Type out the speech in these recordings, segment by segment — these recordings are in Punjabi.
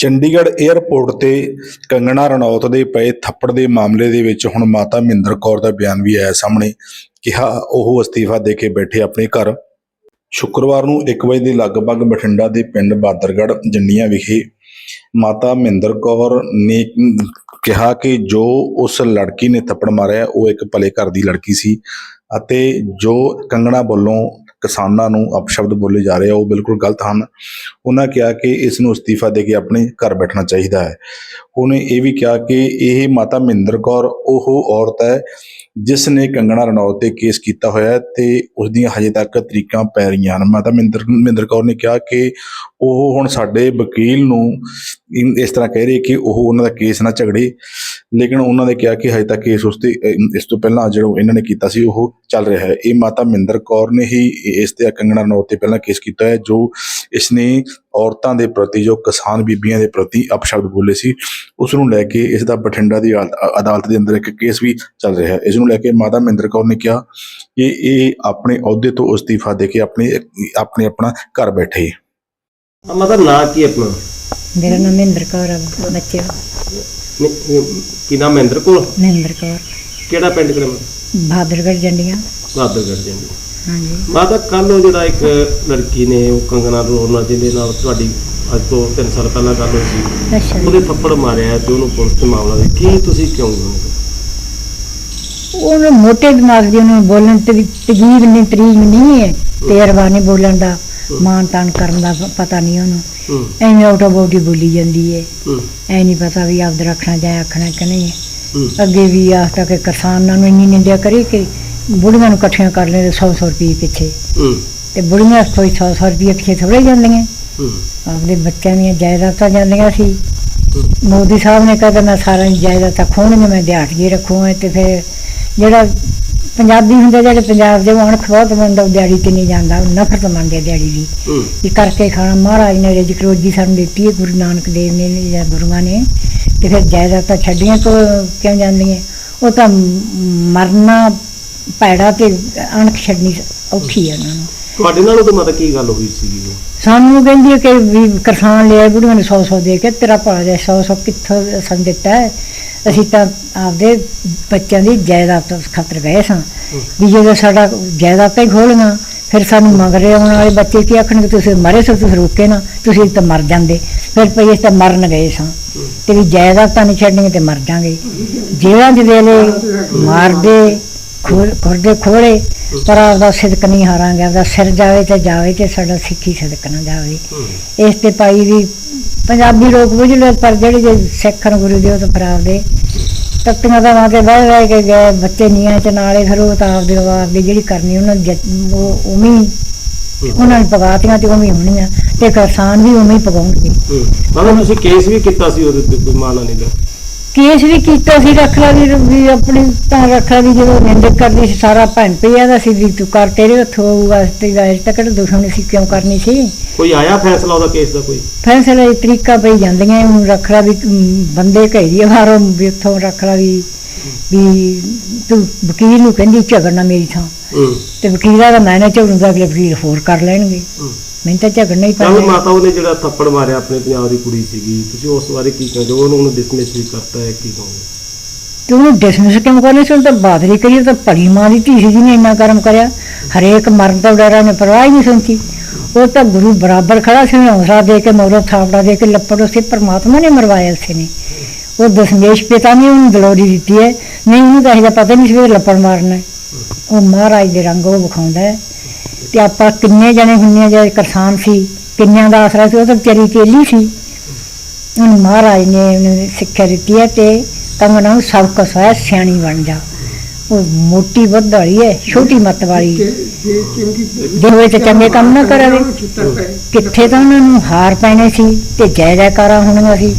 ਚੰਡੀਗੜ੍ਹ ਏਅਰਪੋਰਟ ਤੇ ਕੰਗਣਾ ਰਣੌਤ ਦੇ ਪਏ ਥੱਪੜ ਦੇ ਮਾਮਲੇ ਦੇ ਵਿੱਚ ਹੁਣ ਮਾਤਾ ਮਹਿੰਦਰ ਕੌਰ ਦਾ ਬਿਆਨ ਵੀ ਆਇਆ ਸਾਹਮਣੇ, ਕਿਹਾ ਉਹ ਅਸਤੀਫਾ ਦੇ ਕੇ ਬੈਠੇ ਆਪਣੇ ਘਰ। ਸ਼ੁੱਕਰਵਾਰ ਨੂੰ 1 ਵਜੇ ਦੇ ਲਗਭਗ ਬਠਿੰਡਾ ਦੇ ਪਿੰਡ ਬਾਦਰਗੜ੍ਹ ਜੰਡੀਆਂ ਵਿਖੇ ਮਾਤਾ ਮਹਿੰਦਰ ਕੌਰ ਨੇ ਕਿਹਾ ਕਿ ਜੋ ਉਸ ਲੜਕੀ ਨੇ ਥੱਪੜ ਮਾਰਿਆ, ਉਹ ਇੱਕ ਭਲੇ ਘਰ ਦੀ ਲੜਕੀ ਸੀ ਅਤੇ ਜੋ ਕੰਗਣਾ ਵੱਲੋਂ ਕਿਸਾਨਾਂ ਨੂੰ ਅਪਸ਼ਬਦ ਬੋਲੇ ਜਾ ਰਹੇ ਆ, ਉਹ ਬਿਲਕੁਲ ਗਲਤ ਹਨ। ਉਹਨਾਂ ਕਿਹਾ ਕਿ ਇਸ ਨੂੰ ਅਸਤੀਫਾ ਦੇ ਕੇ ਆਪਣੇ ਘਰ ਬੈਠਣਾ ਚਾਹੀਦਾ ਹੈ। ਉਹਨੇ ਇਹ ਵੀ ਕਿਹਾ ਕਿ ਇਹ ਮਾਤਾ ਮਹਿੰਦਰ ਕੌਰ, ਉਹ ਔਰਤ ਹੈ ਜਿਸ ਨੇ ਕੰਗਣਾ ਰਣੌਤ ਤੇ ਕੇਸ ਕੀਤਾ ਹੋਇਆ ਹੈ ਤੇ ਉਸ ਦੀਆਂ ਹਜੇ ਤੱਕ ਤਰੀਕਾਂ ਪੈ ਰਹੀਆਂ ਹਨ। ਮਾਤਾ ਮਿੰਦਰ ਮਹਿੰਦਰ ਕੌਰ ਨੇ ਕਿਹਾ ਕਿ ਉਹ ਹੁਣ ਸਾਡੇ ਵਕੀਲ ਨੂੰ ਇਸ ਤਰ੍ਹਾਂ ਕਹਿ ਰਹੇ ਕਿ ਉਹ ਉਹਨਾਂ ਦਾ ਕੇਸ ਨਾ ਝਗੜੇ, ਲੇਕਿਨ ਉਹਨਾਂ ਨੇ ਕਿਹਾ ਕਿ ਹਜੇ ਤੱਕ ਕੇਸ ਉਸ ਤੇ ਇਸ ਤੋਂ ਪਹਿਲਾਂ ਜਿਹੜਾ ਇਹਨਾਂ ਨੇ ਕੀਤਾ ਸੀ, ਉਹ ਚੱਲ ਰਿਹਾ ਹੈ। ਇਹ ਮਾਤਾ ਮਹਿੰਦਰ ਕੌਰ ਨੇ ਹੀ ਇਸ ਤੇ ਕੰਗਣਾ ਰਣੌਤ ਤੇ ਪਹਿਲਾਂ ਕੇਸ ਕੀਤਾ ਹੈ, ਜੋ ਇਸ ਨੇ ਔਰਤਾਂ ਦੇ ਪ੍ਰਤੀ ਜੋ ਕਿਸਾਨ ਬੀਬੀਆਂ ਦੇ ਪ੍ਰਤੀ ਅਪਸ਼ਬਦ ਬੋਲੇ ਸੀ ਉਸ ਨੂੰ ਲੈ ਕੇ ਇਸ ਦਾ ਬਠਿੰਡਾ ਦੀ ਅਦਾਲ- ਅਦਾਲਤ ਦੇ ਅੰਦਰ ਇੱਕ ਕੇਸ ਵੀ ਚੱਲ ਰਿਹਾ ਹੈ। ਇਸ ਨੂੰ ਲੈ ਕੇ ਮਾਤਾ ਮਹਿੰਦਰ ਕੌਰ ਨੇ ਕਿਹਾ ਕਿ ਇਹ ਆਪਣੇ ਅਹੁਦੇ ਤੋਂ ਅਸਤੀਫਾ ਦੇ ਕੇ ਆਪਣੇ ਆਪਣੇ ਆਪਣਾ ਘਰ ਬੈਠੇ। ਦਾ ਨਾਂ ਕੀ ਹੈ ਆਪਣਾ? ਮੇਰਾ ਨਾਮ ਮਹਿੰਦਰ ਕੌਰ ਆ ਬੱਚੇ ਨਹੀਂ, ਇਹ ਕੀ ਨਾਮ ਮਹਿੰਦਰ ਕੋਲ? ਮਹਿੰਦਰ ਕੌਰ। ਕਿਹੜਾ ਪਿੰਡ ਕਿਹੜਾ? ਬਹਾਦਰਗੜ੍ਹ ਜੰਡੀਆਂ। ਬਾਦਰਗੜ ਜਾਂਦੀ ਹਾਂਜੀ। ਮਾਤਾ ਕੱਲ ਉਹ ਜਿਹੜਾ ਇੱਕ ਲੜਕੀ ਨੇ ਉਹ ਕੰਗਨਾ ਰੋਣਾ ਜਿਹਦੇ ਨਾਲ ਤੁਹਾਡੀ ਅੱਜ ਤੋਂ 3 ਸਾਲ ਪਹਿਲਾਂ ਗੱਲ ਹੋਈ ਸੀ ਅੱਛਾ ਜੀ। ਉਹਦੇ ਥੱਪੜ ਮਾਰਿਆ ਤੇ ਉਹਨੂੰ ਪੁਲਿਸ ਤੇ ਮਾਮਲਾ ਦੇ ਕੀ ਤੁਸੀਂ ਕਿਉਂ ਗਏ? ਉਹਨੂੰ ਮੋਟੇ ਦਿਮਾਗ ਦੀ ਉਹਨੂੰ ਬੋਲਣ ਤੇ ਵੀ ਤਜੀਬ ਨਹੀਂ ਤਰੀਕ ਨਹੀਂ ਹੈ। ਤੇਰਵਾ ਨਹੀਂ ਬੋਲਣ ਦਾ ਮਾਨ ਤਾਨ ਕਰਨ ਦਾ ਪ- ਪਤਾ ਨਹੀਂ ਉਹਨੂੰ। ਹੂੰ। ਐਵੇਂ ਆਊਟ ਆਫ ਬੋਡੀ ਬੋਲੀ ਜਾਂਦੀ ਹੈ। ਹੂੰ। ਐ ਨਹੀਂ ਪਤਾ ਵੀ ਆਪਦ ਰੱਖਣਾ ਜਾਂ ਆਖਣਾ ਕਿ ਨਹੀਂ। ਹੂੰ। ਅੱਗੇ ਵੀ ਆਖਤਾ ਕਿ ਕਿਸਾਨਾਂ ਨੂੰ ਇੰਨੀ ਨਿੰਦਿਆ ਕਰੀ ਕਿ ਬੁੜੀਆਂ ਨੂੰ ਇਕੱਠੀਆਂ ਕਰ ਲੈਂਦੇ 100 100 ਰੁਪਏ ਪਿੱਛੇ। ਹੂੰ। ਤੇ ਬੁੜੀਆਂ ਕੋਈ 100 100 ਰੁਪਏ ਪਿੱਛੇ ਥੋੜੇ ਜਾਂਦੀਆਂ। ਹੂੰ। ਆਪਦੇ ਬੱਚਿਆਂ ਦੀਆਂ ਜਾਇਦਾਦਾਂ ਜਾਂਦੀਆਂ ਸੀ। ਮੋਦੀ ਸਾਹਿਬ ਨੇ ਕਹਿੰਦਾ ਮੈਂ ਸਾਰਾ ਜਾਇਦਾਦਾਂ ਖੋਣਗੇ ਮੈਂ ਦਿਹਾੜੀਏ ਰੱਖੂਗਾ ਤੇ ਫਿਰ ਜਿਹੜਾ ਪੰਜਾਬੀ ਹੁੰਦੇ ਜਿਹੜੇ ਪੰਜਾਬ ਦੇ ਬਹੁਤ ਮੰਨਦਾ ਉਹ ਦਿਹਾੜੀ ਤੇ ਨਹੀਂ ਜਾਂਦਾ ਨਫ਼ਰਤ ਮੰਨਦੇ ਦਿਹਾੜੀ ਦੀ। ਇਹ ਕਰਕੇ ਖਾਣਾ ਮਹਾਰਾਜ ਨੇ ਰਿਜਕ ਰੋਜੀ ਸਾਨੂੰ ਦਿੱਤੀ ਹੈ ਗੁਰੂ ਨਾਨਕ ਦੇਵ ਨੇ ਜਾਂ ਗੁਰੂਆਂ ਨੇ। ਤੇ ਫਿਰ ਜਾਇਦਾਦਾਂ ਛੱਡੀਆਂ ਤੋਂ ਕਿਉਂ ਜਾਂਦੀਆਂ? ਉਹ ਤਾਂ ਮਰਨਾ ਪੈੜਾ ਤੇ ਅਣਖ ਛੱਡਣੀ ਔਖੀ ਹੈ ਉਹਨਾਂ ਨੂੰ। ਤੁਹਾਡੇ ਨਾਲ ਉਹਦੇ ਮਾਤਾ ਕੀ ਗੱਲ ਹੋਈ ਸੀ? ਸਾਨੂੰ ਕਹਿੰਦੀ ਹੈ ਕਿ ਵੀ ਕਿਸਾਨ ਲਿਆ ਬੁੜੀਆਂ ਨੂੰ 100 100 ਦੇ ਕੇ ਤੇਰਾ ਭਲਾ ਦੇ 100 100 ਕਿੱਥੋਂ ਸਾਨੂੰ ਦਿੱਤਾ ਹੈ? ਅਸੀਂ ਤਾਂ ਆਪਦੇ ਬੱਚਿਆਂ ਦੀ ਜਾਇਦਾਦ ਤੋਂ ਖਾਤਰ ਗਏ ਸਾਂ। ਵੀ ਜਦੋਂ ਸਾਡਾ ਜਾਇਦਾਦਾਂ ਹੀ ਖੋਲੀਆਂ ਫਿਰ ਸਾਨੂੰ ਮਗਰੇ ਆਉਣ ਵਾਲੇ ਬੱਚੇ ਕੀ ਆਖਣਗੇ? ਤੁਸੀਂ ਮਰੇ ਸੋ ਤੁਸੀਂ ਰੁਕੇ ਨਾ ਤੁਸੀਂ ਤਾਂ ਮਰ ਜਾਂਦੇ। ਫਿਰ ਪਈ ਅਸੀਂ ਤਾਂ ਮਰਨ ਗਏ ਸਾਂ। ਤੇ ਵੀ ਜਾਇਦਾਦਾਂ ਨਹੀਂ ਛੱਡਣਗੇ ਤੇ ਮਰ ਜਾਾਂਗੇ। ਜੇਲ੍ਹਾਂ ਦੇ ਵੇਲੇ ਮਾਰਦੇ ਖੋਲ ਖੋਲੇ ਪਰ ਆਪਦਾ ਸਿਦਕ ਨਹੀਂ ਹਾਰਾਂਗੇ ਆਪਦਾ ਸਿਰ ਜਾਵੇ ਤੇ ਜਾਵੇ ਤੇ ਸਾਡਾ ਸਿੱਖੀ ਸਿਦਕ ਨਾ ਜਾਵੇ। ਇਸ ਤੇ ਪਾਈ ਵੀ ਪੰਜਾਬੀ ਲੋਕ ਬੁੱਝ ਲਏ ਪਰ ਜਿਹੜੇ ਜੇ ਸਿੱਖਣ ਗੁਰੂ ਦੇ ਉਹ ਤਾਂ ਫਿਰ ਆਪਦੇ ਤਖਤੀਆਂ ਦਾ ਵਾਂਕੇ ਬਹਿ ਰਹਿ ਕੇ ਗਏ ਬੱਚੇ ਨੀਆਂ ਚ ਨਾਲੇ ਫਿਰ ਉਹ ਤਾਂ ਆਪਦੇ ਆਪਦੀ ਜਿਹੜੀ ਕਰਨੀ ਉਹਨਾਂ ਉਹ ਉਵੇਂ ਹੀ ਉਹਨਾਂ ਨੇ ਪਗਾਤੀਆਂ ਤੇ ਉਵੇਂ ਹੋਣੀਆਂ ਤੇ ਕਿਸਾਨ ਵੀ ਉਵੇਂ ਹੀ ਪਗਾਉਣਗੇ। ਹੂੰ। ਮਾਤਾ ਤੁਸੀਂ ਕੇਸ ਵੀ ਕੀਤਾ ਸੀ ਉਹਦੇ ਤੇ ਕੋਈ ਮਾਨਾ ਨਹੀਂ ਦਾ? ਕੇਸ ਵੀ ਕੀਤਾ ਸੀ ਰੱਖਲਾ ਦੀ ਵੀ ਆਪਣੀ ਤਾਂ ਰੱਖਲਾ ਦੀ ਜਦੋਂ ਨਿੰਦਕ ਕਰਦੀ ਸੀ ਸਾਰਾ ਭੈਣ ਪਿਆ ਦਾ ਸੀ ਵੀ ਤੂੰ ਕਰ ਤੇਰੇ ਹੱਥੋਂ ਆਊਗਾ ਤੇ ਗਾਇ ਟਕੜ ਦੁਸ਼ਮਣ ਸੀ ਕਿਉਂ ਕਰਨੀ ਸੀ? ਕੋਈ ਆਇਆ ਫੈਸਲਾ ਉਹਦਾ ਕੇਸ ਦਾ ਕੋਈ? ਫੈਸਲੇ ਦੀ ਤਰੀਕਾ ਪਈ ਜਾਂਦੀਆਂ ਹੁਣ ਰੱਖਲਾ ਵੀ ਬੰਦੇ ਘੇਰੀ ਬਾਹਰੋਂ ਵੀ ਉੱਥੋਂ ਰੱਖਲਾ ਵੀ ਵੀ ਤੂੰ ਵਕੀਲ ਨੂੰ ਕਹਿੰਦੀ ਝਗੜਨਾ ਮੇਰੀ ਥਾਂ। ਤੇ ਵਕੀਲਾਂ ਦਾ ਮੈਂ ਨਾ ਝਗੜੂਗਾ ਅਗਲੇ ਵਕੀਲ ਹੋਰ ਕਰ ਲੈਣਗੇ। ਮੈਨੂੰ ਤਾਂ ਝਗੜਨਾ ਹੀ ਕੱਲ ਪੈਣਾ ਮਾਤਾ ਉਹਨੇ ਜਿਹੜਾ ਥੱਪੜ ਮਾਰਿਆ ਆਪਣੇ ਪੰਜਾਬ ਦੀ ਕੁੜੀ ਸੀਗੀ ਤੁਸੀਂ ਉਸ ਬਾਰੇ ਕੀ ਕਹਿੰਦੇ ਹੋ? ਉਹਨੂੰ ਉਹਨੂੰ ਡਿਸਮਿਸ ਵੀ ਕਰਤਾ ਹੈ ਕੀ ਕਹੋਗੇ ਤੇ ਉਹਨੂੰ ਡਿਸਮਿਸ ਕਿਉਂ ਕਰਨੀ? ਸੀ ਉਹ ਤਾਂ ਬਾਦਰੀ ਕਰੀ ਉਹ ਤਾਂ ਭੜੀ ਮਾਂ ਦੀ ਧੀ ਸੀ ਜਿਹਨੇ ਇੰਨਾ ਕਰਮ ਕਰਿਆ। ਹਰੇਕ ਮਰਨ ਤੋਂ ਡਰਾ ਨੇ ਪਰਵਾਹ ਹੀ ਨਹੀਂ ਸੁਣਤੀ। ਉਹ ਤਾਂ ਗੁਰੂ ਬਰਾਬਰ ਖੜਾ ਸੀ ਉਹਨੇ ਹੌਸਲਾ ਦੇ ਕੇ ਮੋਰੋ ਥਾਪੜਾ ਦੇ ਕੇ ਲੱਪੜ ਉਸੇ ਪਰਮਾਤਮਾ ਨੇ ਮਰਵਾਇਆ ਉਸੇ ਨੇ। ਉਹ ਦਸ਼ਮੇਸ਼ ਪਿਤਾ ਨੇ ਉਹਨੂੰ ਦਲੋਰੀ ਦਿੱਤੀ ਹੈ। ਨਹੀਂ ਉਹਨੂੰ ਤਾਂ ਇਹਦਾ ਪਤਾ ਨਹੀਂ ਸੀ ਵੀ ਲੱਪੜ ਮਾਰਨਾ ਹੈ। ਉਹ ਮਹਾਰਾਜ ਦੇ ਰੰਗ ਉਹ ਵਿਖਾਉਂਦਾ ਹੈ। ਤੇ ਆਪਾਂ ਕਿੰਨੇ ਜਣੇ ਹੁੰਨੇ ਆ ਜਿਹੜੇ ਕਿਸਾਨ ਸੀ ਕਿੰਨਿਆਂ ਦਾ ਆਸਰਾ ਸੀ ਉਹ ਤਾਂ ਵਿਚਾਰੀ ਚੇਲੀ ਸੀ। ਉਹਨੂੰ ਮਹਾਰਾਜ ਨੇ ਉਹਨੂੰ ਸਿੱਖਿਆ ਦਿੱਤੀ ਹੈ ਤੇ ਕੰਗਣਾ ਨੂੰ ਸਭ ਕੁਛ ਹੈ ਸਿਆਣੀ ਬਣ ਜਾ। ਉਹ ਮੋਟੀ ਵੱਧ ਵਾਲੀ ਹੈ ਛੋਟੀ ਮੱਤ ਵਾਲੀ। ਜੇ ਹੋਏ ਤੇ ਚੰਗੇ ਕੰਮ ਨਾ ਕਰਾਵੇ ਕਿੱਥੇ ਤਾਂ ਉਹਨਾਂ ਨੂੰ ਹਾਰ ਪੈਣੇ ਸੀ ਤੇ ਜੈ ਜੈਕਾਰਾਂ ਹੋਣੀਆਂ ਸੀ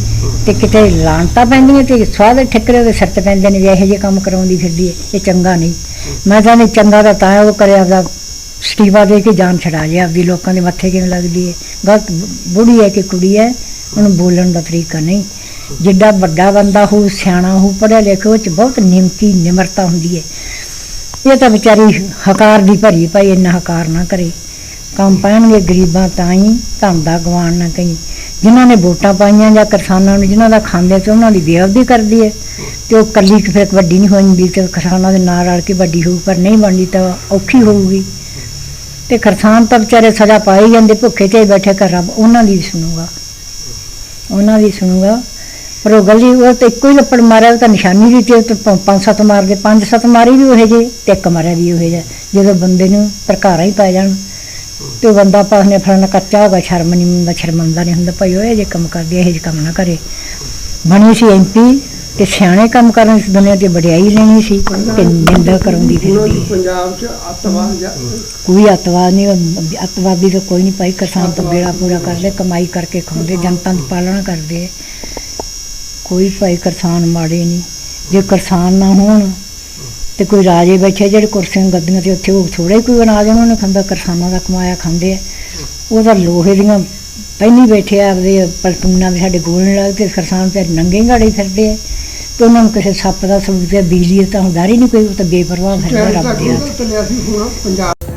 ਤੇ ਕਿਤੇ ਲਾਂਟਾ ਪੈਂਦੀਆਂ ਤੇ ਸਵਾਦ ਠਿਕਰੇ ਉਹਦੇ ਸਿਰ ਤੇ ਪੈਂਦੇ ਨੇ ਵੀ ਇਹੋ ਜਿਹੇ ਕੰਮ ਕਰਾਉਂਦੀ ਫਿਰਦੀ ਹੈ ਇਹ ਚੰਗਾ ਨਹੀਂ। ਮੈਂ ਤਾਂ ਨਹੀਂ ਚੰਗਾ ਤਾਂ ਤਾਂ ਉਹ ਕਰਿਆ ਆਪਦਾ ਸਟੀਵਾ ਦੇ ਕੇ ਜਾਨ ਛਡਾ ਲਿਆ ਆਪਦੀ ਲੋਕਾਂ ਦੇ ਮੱਥੇ ਕਿਵੇਂ ਲੱਗਦੀ ਹੈ ਗਲਤ ਬੁੜੀ ਹੈ ਕਿ ਕੁੜੀ ਹੈ, ਉਹਨੂੰ ਬੋਲਣ ਦਾ ਤਰੀਕਾ ਨਹੀਂ। ਜਿੱਡਾ ਵੱਡਾ ਬੰਦਾ ਹੋ ਸਿਆਣਾ ਹੋ ਪੜਿਆ ਲਿਖਿਆ ਉਹ ਚ ਬਹੁਤ ਨਿਮਤੀ, ਨਿਮਰਤਾ ਹੁੰਦੀ ਹੈ ਇਹ ਤਾਂ ਵਿਚਾਰੀ ਹਕਾਰ ਦੀ ਭਰੀ ਭਾਈ ਇੰਨਾ ਹਕਾਰ ਨਾ ਕਰੇ। ਕੰਮ ਪੈਣਗੇ ਗਰੀਬਾਂ ਤਾਂ ਹੀ ਧਨ ਦਾ ਗਵਾਨ ਨਾ ਕਈ ਜਿਨ੍ਹਾਂ ਨੇ ਵੋਟਾਂ ਪਾਈਆਂ ਜਾਂ ਕਿਸਾਨਾਂ ਨੂੰ, ਜਿਨ੍ਹਾਂ ਦਾ ਖਾਂਦੇ ਤੇ ਉਹਨਾਂ ਦੀ ਬੇਅਦਬੀ ਕਰਦੀ ਹੈ ਤੇ ਉਹ ਕੱਲੀ ਫਿਰ ਵੱਡੀ ਨਹੀਂ ਹੋ ਜਾਂਦੀ ਤੇ ਕਿਸਾਨਾਂ ਦੇ ਨਾਲ ਰਲ ਕੇ ਵੱਡੀ ਹੋਊ, ਪਰ ਨਹੀਂ ਬਣਦੀ ਤਾਂ ਔਖੀ ਹੋਊਗੀ। ਤੇ ਕਿਸਾਨ ਤਾਂ ਵਿਚਾਰੇ ਸਜ਼ਾ ਪਾਈ ਜਾਂਦੇ, ਭੁੱਖੇ ਤੇ ਬੈਠੇ ਕਰ ਰੱਬ, ਉਹਨਾਂ ਦੀ ਵੀ ਸੁਣੂਗਾ। ਉਹਨਾਂ ਦੀ ਸੁਣੂਗਾ। ਪਰ ਉਹ ਗਲੀ, ਉਹ ਤਾਂ ਇੱਕੋ ਹੀ ਲੱਪੜ ਮਾਰਿਆ ਤਾਂ ਨਿਸ਼ਾਨੀ ਦਿੱਤੀ ਤੇ ਪੰਜ ਸੱਤ ਮਾਰਦੇ ਪੰਜ ਸੱਤ ਮਾਰੀ ਵੀ ਉਹ ਜੇ ਤੇ ਇੱਕ ਮਾਰਿਆ ਵੀ ਉਹ ਜਿਹਾ, ਜਦੋਂ ਬੰਦੇ ਨੂੰ ਪ੍ਰਕਾਰਾਂ ਹੀ ਪੈ ਜਾਣ। ਤੇ ਉਹ ਬੰਦਾ ਪਾਸਨੇ ਫੜਨ ਕੱਚਾ ਹੋਗਾ ਸ਼ਰਮ ਨਹੀਂ ਹੁੰਦਾ ਸ਼ਰਮੰਦਾ ਨਹੀਂ ਹੁੰਦਾ, ਭਾਈ ਉਹ ਇਹ ਜੇ ਕੰਮ ਕਰਦੀ ਇਹ ਜੇ ਕੰਮ ਨਾ ਕਰੇ। ਬਣੀ ਸੀ ਐਮਪੀ ਤੇ ਸਿਆਣੇ ਕੰਮ ਕਰਨ ਇਸ ਦੁਨੀਆ ਤੇ ਵਡਿਆਈ ਲੈਣੀ ਸੀ ਤੇ ਨਿੰਦਾ ਕਰਾਉਂਦੀ ਫਿਰਦੀ ਹੈ। ਪੰਜਾਬ 'ਚ ਅੱਤਵਾਦ ਜਾਂ ਕੋਈ ਅਤਵਾਦ ਨਹੀਂ ਅਤਵਾਦੀ ਤਾਂ ਕੋਈ ਨਹੀਂ ਭਾਈ ਕਿਸਾਨ ਤਾਂ ਬੇੜਾ ਪੂਰਾ ਕਰਦੇ ਕਮਾਈ ਕਰਕੇ ਖਾਂਦੇ ਜਨਤਾ ਦੀ ਪਾਲਣਾ ਕਰਦੇ। ਕੋਈ ਭਾਈ ਕਿਸਾਨ ਮਾੜੇ ਨਹੀਂ। ਜੇ ਕਿਸਾਨ ਨਾ ਹੋਣ ਤੇ ਕੋਈ ਰਾਜੇ ਬੈਠੇ ਜਿਹੜੇ ਕੁਰਸੀਆਂ ਗੱਦੀਆਂ ਤੇ ਉੱਥੇ ਉਹ ਥੋੜਾ ਹੀ ਕੋਈ ਬਣਾ ਦੇਣ ਉਹਨੇ ਖਾਂਦਾ ਕਿਸਾਨਾਂ ਦਾ ਕਮਾਇਆ ਖਾਂਦੇ ਆ। ਉਹ ਤਾਂ ਲੋਹੇ ਦੀਆਂ ਪਹਿਲੀ ਬੈਠੇ ਆ ਆਪਦੇ ਪਲਟੂਨਾਂ ਦੇ ਸਾਡੇ ਗੋਲਣ ਲੱਗਦੇ ਕਿਸਾਨ ਤੇ ਨੰਗੇ ਗਾੜੇ ਫਿਰਦੇ ਆ। ਤੇ ਉਹਨਾਂ ਨੂੰ ਕਿਸੇ ਸੱਪ ਦਾ ਸਬੂਤ ਹੈ ਬਿਜਲੀ ਦਾ ਤਾਂ ਹੁੰਦਾ ਹੀ ਨਹੀਂ ਕੋਈ ਉਹ ਤਾਂ ਬੇਪਰਵਾਹ ਫਿਰਦਾ ਰੱਬ ਦੇ ਹੱਥ ਚੱਲਿਆ ਸੀ ਹੁਣ ਪੰਜਾਬ